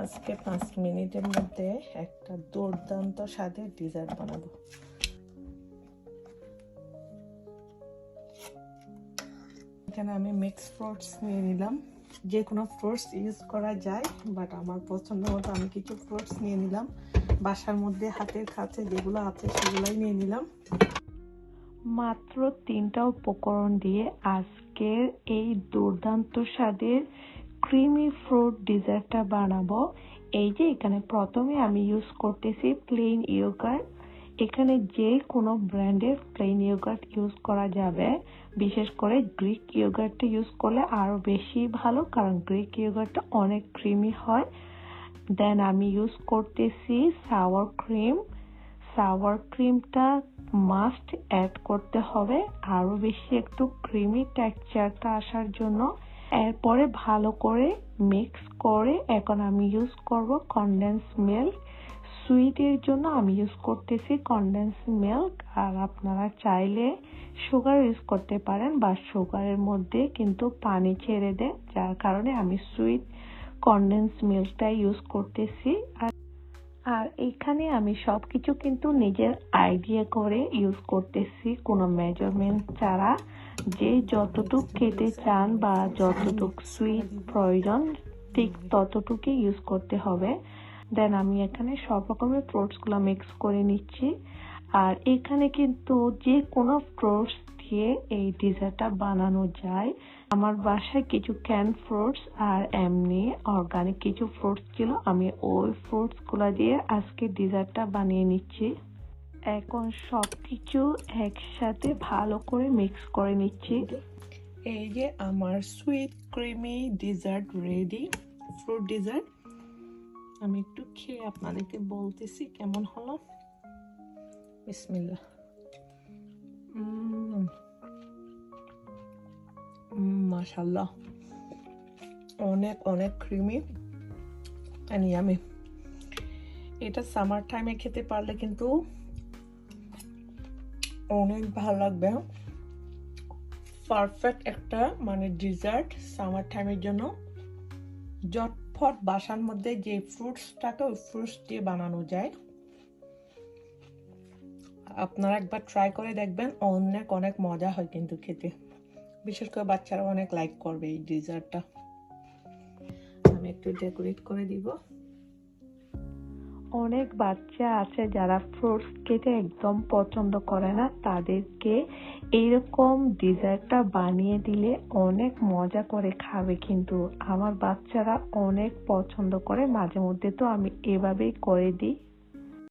আজকে পাঁচ মিনিটের মধ্যে একটা দুর্দান্ত স্বাদের ডিজার্ট বানাবো। এখানে আমি মিক্স ফ্রুটস নিয়ে নিলাম। যে কোনো ফ্রুটস ইউজ করা যায় বাট আমার পছন্দ মতো আমি কিছু ফ্রুটস নিয়ে নিলাম। বাসার মধ্যে হাতের কাছে যেগুলো আছে সেগুলোই নিয়ে নিলাম। মাত্র তিনটা উপকরণ দিয়ে আজকের এই দুর্দান্ত স্বাদের ক্রিমি ফ্রুট ডিজার্টটা বানাবো। এই যে এখানে প্রথমে আমি ইউজ করতেছি প্লেন ইয়োগার্ট এখানে যে কোনো ব্র্যান্ডের প্লেন ইয়োগার্ট ইউজ করা যাবে। বিশেষ করে গ্রিক ইয়োগার্টটা ইউজ করলে আরও বেশি ভালো, কারণ গ্রিক ইয়োগার্টটা অনেক ক্রিমি হয়। দেন আমি ইউজ করতেছি সাওয়ার ক্রিম সাওয়ার ক্রিমটা মাস্ট অ্যাড করতে হবে। আরও বেশি একটু ক্রিমি টেক্সচারটা আসার জন্য। এরপরে ভালো করে মিক্স করে এখন আমি ইউজ করব কনডেন্স মিল্ক সুইটের জন্য আমি ইউজ করতেছি কনডেন্স মিল্ক আর আপনারা চাইলে সুগার ইউজ করতে পারেন বা সুগারের মধ্যে কিন্তু পানি ছেড়ে দেন, যার কারণে আমি সুইট কনডেন্স মিল্কটা ইউজ করতেছি। আর আর এখানে আমি সব কিছু কিন্তু নিজের আইডিয়া করে ইউজ করতেছি কোনো মেজারমেন্ট ছাড়া। যে যতটুক খেতে চান বা যতটুক সুইট প্রয়োজন, ঠিক ততটুকুই ইউজ করতে হবে। দেন আমি এখানে সব রকমের ফ্রুটসগুলো মিক্স করে নিচ্ছি। আর এখানে কিন্তু যে কোনো ফ্রুটস দিয়ে এই ডিজার্টটা বানানো যায়, আমার বাসায় কিছু ক্যান ফ্রুটস আর এমনি অর্গানিক কিছু ফ্রুটস ছিল, আমি ওই ফ্রুটসগুলা দিয়ে আজকে ডিজার্টটা বানিয়ে নিচ্ছি। এখন সব কিছু একসাথে ভালো করে মিক্স করে নিচ্ছি। এই যে আমার sweet creamy dessert ready fruit dessert আমি একটু খেয়ে আপনাদেরকে বলতেছি কেমন হলো। বিসমিল্লা মাশাল্লাহ অনেক অনেক ক্রিমি অ্যান্ড এটা সামার টাইমে খেতে পারলে কিন্তু অনেক ভালো লাগবে। পারফেক্ট একটা মানে ডিজার্ট সামার টাইমের জন্য। জটফট বাসার মধ্যে যে ফ্রুটসটাকে ওই ফ্রুটস দিয়ে বানানো যায়। আপনারা একবার ট্রাই করে দেখবেন, অনেক অনেক মজা হয় কিন্তু খেতে। বিশেষ করে বাচ্চারা অনেক লাইক করবে এই ডিজার্টটা আমি একটু ডেকোরেট করে দিব। অনেক বাচ্চা আছে যারা ফ্রুটস খেতে একদম পছন্দ করে না, তাদেরকে এইরকম ডিজার্টটা বানিয়ে দিলে অনেক মজা করে খাবে কিন্তু আমার বাচ্চারা অনেক পছন্দ করে। মাঝে মধ্যে তো আমি এভাবেই করে দিই।